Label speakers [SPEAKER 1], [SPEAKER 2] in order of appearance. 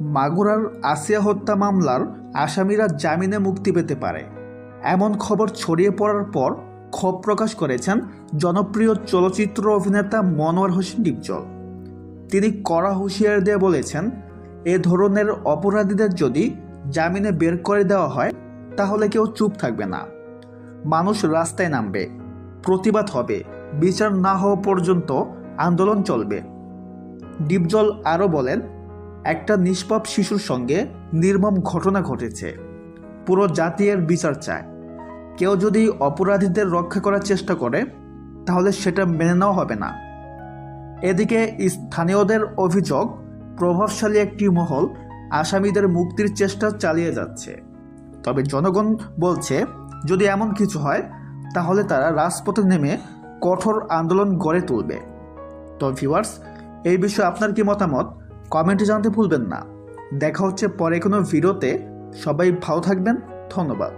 [SPEAKER 1] মাগুরার আসিয়া হত্যা মামলার আসামিরা জামিনে মুক্তি পেতে পারে। এমন খবর ছড়িয়ে পড়ার পর ক্ষোভ প্রকাশ করেছেন জনপ্রিয় চলচ্চিত্র অভিনেতা মনোয়ার হোসেন ডিপজল। তিনি কড়া হুঁশিয়ার দিয়ে বলেছেন, এ ধরনের অপরাধীদের যদি জামিনে বের করে দেওয়া হয়, তাহলে কেউ চুপ থাকবে না। মানুষ রাস্তায় নামবে, প্রতিবাদ হবে, বিচার না হওয়া পর্যন্ত আন্দোলন চলবে। ডিপজল আরও বলেন একটা নিষ্পাপ শিশুর সঙ্গে নির্মম ঘটনা ঘটেছে। পুরো জাতি এর বিচার চায়। কেউ যদি অপরাধীদের রক্ষা করার চেষ্টা করে, তাহলে সেটা মেনে নেওয়া হবে না। এদিকে স্থানীয়দের অভিযোগ, প্রভাবশালী একটি মহল আসামিদের মুক্তির চেষ্টা চালিয়ে যাচ্ছে। তবে জনগণ বলছে, যদি এমন কিছু হয়, তাহলে তারা রাজপথে নেমে কঠোর আন্দোলন গড়ে তুলবে। তো ভিউয়ার্স এই বিষয়ে আপনার কি মতামত? কমেন্টে জানাতে ভুলবেন না। দেখা হচ্ছে পরে কোনো ভিডিওতে। সবাই ভালো থাকবেন। ধন্যবাদ।